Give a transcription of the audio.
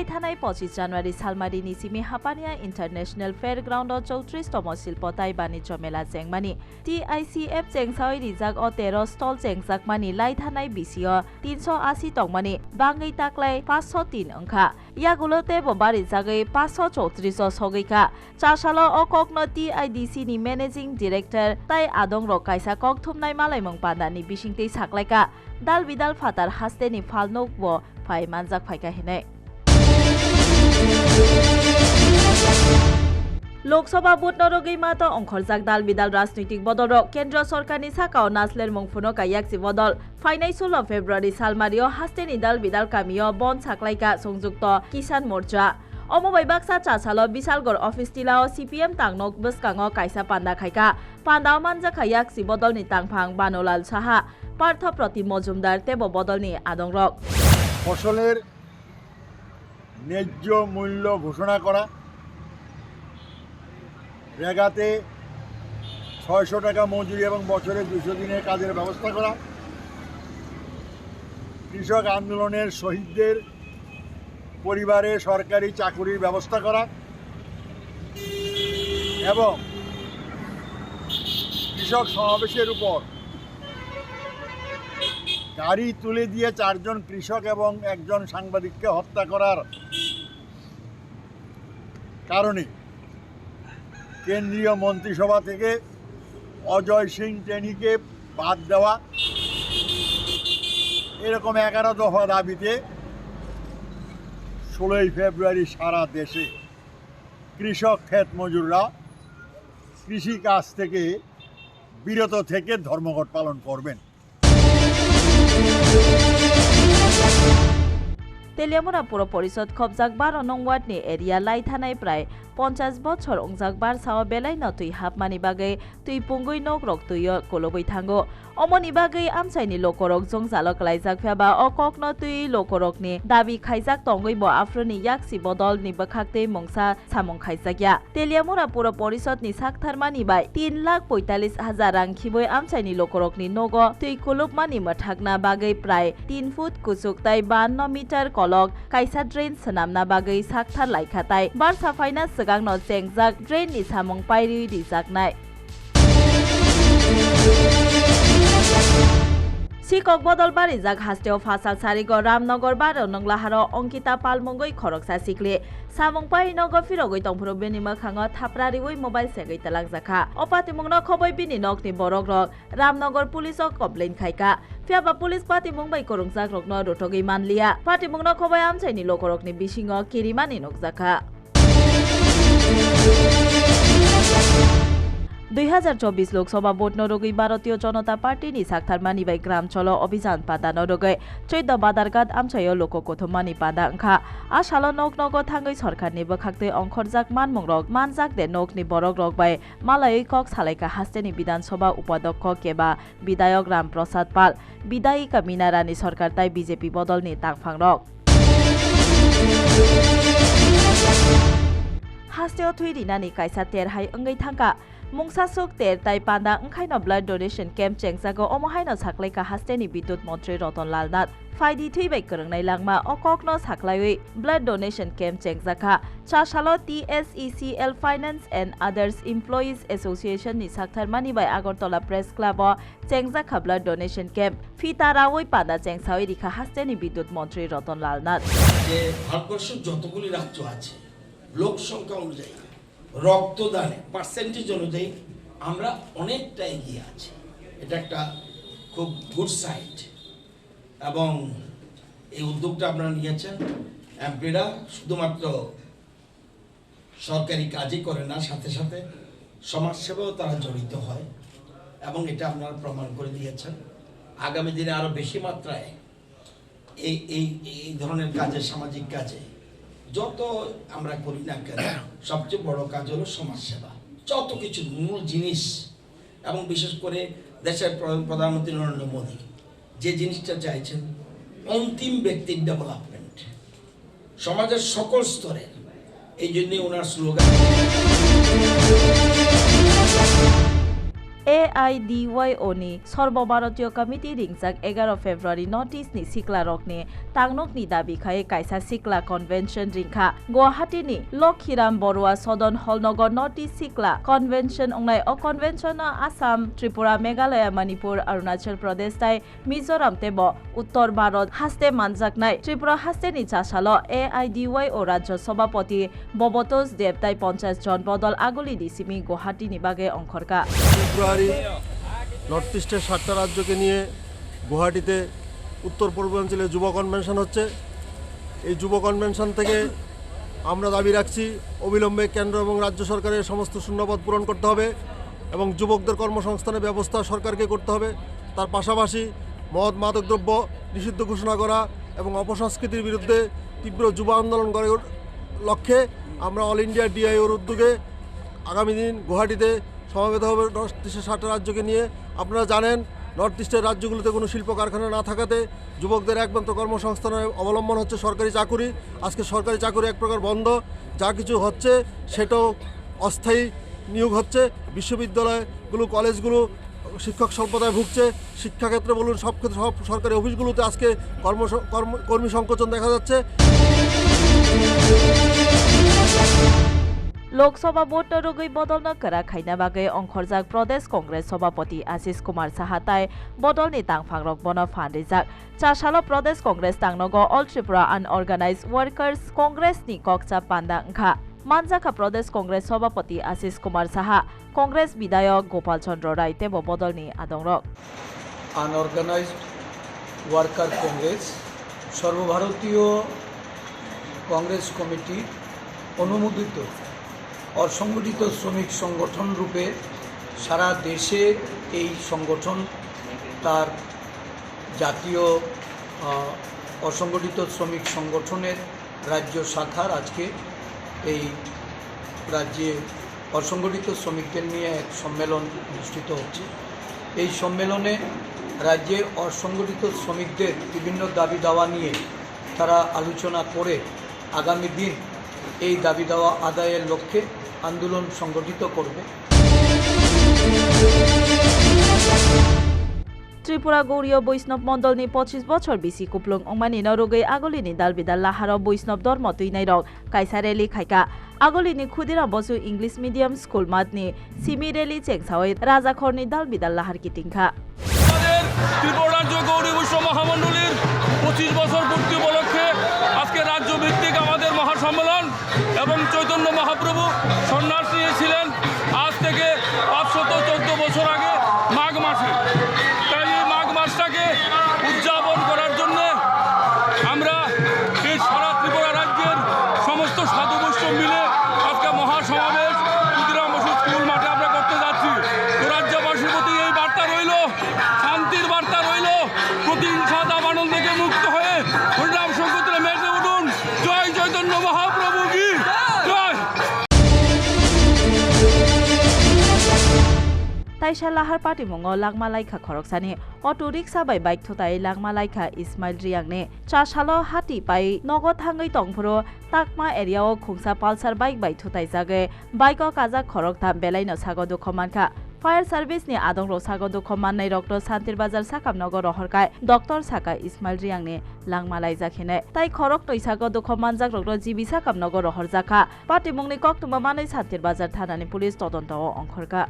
লাইথানাই পঁচিশ জানুয়ারি সালমারিনি সিমি হাপানিয়া ইন্টারন্যাশনাল ফেয়ার গ্রাউন্ড চৌত্রিশতম শিল্প তাই বাণিজ্য মেলা চেংমানি। টি আই সি এফ চেংসাওই রিজাক ও তের স্টল চেংজাকমানি লাইথানাই বিসিও তিনশো আশি টংমানি বাঙৈ তাকলাই পাঁচশো তিন অংখা। ইয়াগুলোতে বোবা রিজাগৈ পাঁচশো চৌত্রিশ সগৈখা চারসালো ও ককনো টি আই ডি সি নি ম্যানেজিং ডিরেক্টর তাই আদং রক কাইসা কক থুমনাই মালাইমং পান্দানি বিসিংতেই সাকলাইকা। দাল বিদাল ফাতার হাস্তেনি ফালনক ফাই মানজাক ফাইকা হিনাই লোকসভা ভোট নরগৈ মাতো অংখরজাক দাল বিদাল রাজনৈতিক বদল কেন্দ্র সরকারনি সাকাও নাসলের মংফুনো কাইয়াকসি বদল। ফাইনাই ষোলো ফেব্রুয়ারি সালমারিও হাস্তেনি দাল বিদাল কামিও বন সাকলাইকা সংযুক্ত কিষান মোর্চা অমবাই বাক্সা চাসালো বিশালগড় অফিস টিলাও সিপিএম তাংনক বসকাঙ কাইসা পান্ডা খাইকা। পান্ডাও মানজা খাইয়াকসি বদলনি তাংফাং বানোলাল সাহা পার্থ প্রতি মজুমদার তেব বদলনি আদংরক ফসলের ন্যায্য মূল্য ঘোষণা করা। রেগাতে ছয়শো টাকা মজুরি এবং বছরে দুশো দিনের কাজের ব্যবস্থা করা। কৃষক আন্দোলনের শহীদদের পরিবারে সরকারি চাকুরির ব্যবস্থা করা এবং কৃষক সমাবেশের উপর গাড়ি তুলে দিয়ে চারজন কৃষক এবং একজন সাংবাদিককে হত্যা করার কারণে কেন্দ্রীয় মন্ত্রিসভা থেকে অজয় সিং টেনিকে বাদ দেওয়া, এরকম এগারো দফা দাবিতে ষোলোই ফেব্রুয়ারি সারা দেশে কৃষক ক্ষেত মজুররা কৃষিকাজ থেকে বিরত থেকে ধর্মঘট পালন করবেন। তেলিয়ামুরা পুর পরিষদ খবজাক বারো নং ওয়ার্ডনি এরিয়া লাইথানাই প্রায় পঞ্চাশ বছর অংজাক বার সাও বেলাই ন তুই হাফমানি বাগৈ, তুই পুঙ্গুই নক রক তুইয় কলবই থাঙ্গো। অমনি বাগৈ আমসাইনি লোকরক জং জালক লাইজাক ফেবা, অকক ন তুই লোকরকনি দাবি খাইজাক তঙ্গই ব আফ্রনি ইয়াকসি বদল নি বখাকতে মংসা সামং খাইজাকিয়া তেলিয়ামুরা পুর পরিষদ নি সাকথারমানি বাই তিন লাখ পঁয়তাল্লিশ হাজার রাং খিবই আমসাইনি লোকরকনি নগ, তুই কুলুপ মানি মঠাকনা বাগৈ প্রায় তিন ফুট কুচুক তাই বান্ন মিটার কলক কাইসা ড্রেন সনামনা বাগৈ সাকথার লাইখাতাই বার সাফাইনা সিগাং ন চেংজাক drain ni samong pairi dijaknai sikok bodol bari jak hasteo fasal sarigo ramnogor baro nonglaharo Ankita পালমঙ্গই খরকসা সিকলে সামং পাই নগ ফিরগই তংফুরো বেনিমা খাঙ থাপরারি ওই মোবাইল সেগৈ তালাক জাখা অপাতিমুংন খবই বিনি নকনি বরক রক রামনগর পুলিশ কমপ্লেন খাইকা ফিয়াবা পুলিশ পাতিমুং bai korungjak rokno rotogui manliya patimungno khobai amchaini lokorokni bisingo kirimani nokjaka দুই হাজার চব্বিশ লোকসভা ভোট নরগৈ ভারতীয় জনতা পার্টিনি সাকথারমানি বাই গ্রাম চলো অভিযান পাদা নরগৈ চৈদ্য বাদারগাত আমছায় লোক কথমানি পাদা ওংখা আসাল নক নগ থাঙ্গৈ সরকারনি বখাকতে অংখরজাক মানমং রক। মানজাক দে নকনি বরক রক বাই। মালাই কক সালাইকা হাস্তেনি বিধানসভা উপাধ্যক্ষ কেবা। বিধায়ক রাম প্রসাদ পাল। বিধায়িকা মিনা রানী সরকার তাই বিজেপি বদলনি তাংফাং রক। হাস্তেও থুই রিনানি কাইসা তের হাই ওঙ্গৈ থাঙ্কা মুংসা সুক তের তাই পান্ডা ওংখাইন ব্লাড ডোনেশন ক্যাম্প চেংজাগো অমহাইন সাকলাইকা হাস্তেনি বিদ্যুৎ মন্ত্রী রতন লাল নাথ ফাইদি থুইবাই করংনাই langma অককনো সাকলাইই ব্লাড ডোনেশন ক্যাম্প চেংজাখা চাশালো TSECL finance and others employees association নি সাকথারমানি বাই আগরতলা প্রেস ক্লাব চেংজাখা ব্লাড ডোনেশন ক্যাম্প ফিতারাওই পান্ডা চেংসাওই রিখা হাস্তেনি বিদ্যুৎ মন্ত্রী রতন লাল নাথ ভারতবর্ষের যতগুলি রাজ্য আছে লোক সংখ্যা অনুযায়ী, রক্তদানে পার্সেন্টেজ অনুযায়ী আমরা অনেকটা এগিয়ে আছি। এটা একটা খুব গুড সাইড এবং এই উদ্যোগটা আপনারা নিয়েছেন। এমপিরা শুধুমাত্র সরকারি কাজই করে না, সাথে সাথে সমাজসেবাও তারা জড়িত হয়। এবং এটা আপনারা প্রমাণ করে দিয়েছেন। আগামী দিনে আরও বেশি মাত্রায় এই এই এই ধরনের কাজে, সামাজিক কাজে যত আমরা করি না কেন, সবচেয়ে বড় কাজ হলো সমাজসেবা। যত কিছু মূল জিনিস, এবং বিশেষ করে দেশের প্রধানমন্ত্রী নরেন্দ্র মোদী, যে জিনিসটা চাইছেন, অন্তিম ব্যক্তির ডেভেলপমেন্ট সমাজের সকল স্তরে এই জন্যে ওনার slogan A I D Y O নি সর্বভারতীয় কমিটি রিংজাক এগারো ফেব্রুয়ারি নর্থ ইস্ট নি সিকলা রক নি টাংনক নি দাবি খাই কাইসা সিকলা কনভেনশন রিংখা গুয়াহাটি নি লক্ষীরাম বরুয়া সদন হল নগর নর্থ ইস্ট সিকলা কনভেনশন অংলাই অকনভেনশন আসাম ত্রিপুরা মেঘালয় মণিপুর অরুণাচল প্রদেশ তাই মিজোরাম তেব উত্তর ভারত হাস্তে মানজাক নাই ত্রিপুরা হাস্তে নি চাষাল A I D Y O রাজ্য সভাপতি ববতোষ দেব তাই পঞ্চাশ জন বদল আগুলি দিসিমি গুয়াহাটি নিবাগে অংকরকা ফেব্রুয়ারি নর্থ ইস্টের সাতটা রাজ্যকে নিয়ে গুয়াহাটিতে উত্তর পূর্বাঞ্চলে যুব কনভেনশন হচ্ছে। এই যুব কনভেনশন থেকে আমরা দাবি রাখছি, অবিলম্বে কেন্দ্র এবং রাজ্য সরকারের সমস্ত শূন্যপদ পূরণ করতে হবে এবং যুবকদের কর্মসংস্থানের ব্যবস্থা সরকারকে করতে হবে। তার পাশাপাশি মদ মাদকদ্রব্য নিষিদ্ধ ঘোষণা করা এবং অপসংস্কৃতির বিরুদ্ধে তীব্র যুব আন্দোলন করার লক্ষ্যে আমরা অল ইন্ডিয়া ডিআইওর উদ্যোগে আগামী দিন গুয়াহাটিতে সমাবেত হবে নর্থ ইস্টের সাতটা রাজ্যকে নিয়ে। আপনারা জানেন নর্থ ইস্টের রাজ্যগুলোতে কোনো শিল্প কারখানা না থাকাতে যুবকদের একমাত্র কর্মসংস্থানের অবলম্বন হচ্ছে সরকারি চাকুরি। আজকে সরকারি চাকুরি এক প্রকার বন্ধ, যা কিছু হচ্ছে সেটাও অস্থায়ী নিয়োগ হচ্ছে। বিশ্ববিদ্যালয়গুলো, কলেজগুলো শিক্ষক সম্প্রদায় ভুগছে। শিক্ষাক্ষেত্রে বলুন, সব ক্ষেত্রে, সব সরকারি অফিসগুলোতে আজকে কর্ম কর্ম সংকোচন দেখা যাচ্ছে। লোকসভা ভোট রুগৈ বদল নকরা খাইনা বাগে অংখরজাক প্রদেশ কংগ্রেস সভাপতি আশিস কুমার সাহাতাই বদল নি তাংফাং রক বন ফান্ডিজাক চাশালো Pradesh Congress তাংনগ all Tripura unorganised workers Congress নি ককচা পান্দা ওংখা মানজাখা প্রদেশ কংগ্রেস সভাপতি আশিস কুমার সাহা, কংগ্রেস বিধায়ক গোপাল চন্দ্র রায় তেব বদল নি আদং রক। আনঅর্গানাইজড ওয়ার্কার কংগ্রেস, সর্বভারতীয় কংগ্রেস কমিটি অনুমোদিত অসংগঠিত শ্রমিক সংগঠন রূপে সারা দেশে এই সংগঠন তার জাতীয় অসংগঠিত শ্রমিক সংগঠনের রাজ্য শাখার আজকে এই রাজ্যে অসংগঠিত শ্রমিকদের নিয়ে এক সম্মেলন অনুষ্ঠিত হচ্ছে। এই সম্মেলনে রাজ্যে অসংগঠিত শ্রমিকদের বিভিন্ন দাবি দাওয়া নিয়ে তারা আলোচনা করে আগামী দিন এই দাবি দাওয়া আদায়ের লক্ষ্যে আন্দোলন সংগঠিত করবে। ত্রিপুরা গৌরীয় বৈষ্ণব মন্ডল নি পঁচিশ বছর বিসি কুপলুং অংমানি নরগৈ আগলিনি দাল বিদাল লাহার বৈষ্ণব ধর্ম তুইনাই রক কাইসা রেলি খাইকা। আগলিনি Khudiram Basu English medium school মাতনি সিমি রেলি চেংসাওই রাজাখরনি দাল বিদাল লাহার কিটিংখা ত্রিপুরা রাজ্য গৌরী বৈষ্ণব মহামণ্ডলীর পঁচিশ বছর পূর্তি উপলক্ষে আজকে রাজ্য ভিত্তিক আমাদের মহাসম্মেলন মহাপ্রভু সন্ন্যাস নিয়েছিলেন আজ থেকে পাঁচশত চোদ্দ বছর আগে লাইশা লাহার পাটি মঙ্গ লাগমা লাইখা খরকসানে অটো রিক্সা বাই বাইক থাই লাগমা লাইখা ইসমাইল রিয়াংনে চা সাল হাতি পাই নগদ থাঙ্গই টংফর তাকমা এরিয়াও খুংসা পালসার বাইক বাই থাই জাগে বাইক কাজা খরক ধাম বেলাইন সাগ দুখমানখা ফায়ার সার্ভিস নি আদং রসাগ দুখমান রক্ত শান্তির বাজার সাকাম নগর হরকায় ডক্টর সাকা ইসমাইল রিয়াং নে লাংমালাই জাখিনে তাই খরক টৈসাগ দুখমান যাক রক্ত জিবি সাকাম নগর রহর জাখা পাটিমংনি কক তুমা মানে শান্তির বাজার থানানি পুলিশ তদন্ত অংখরকা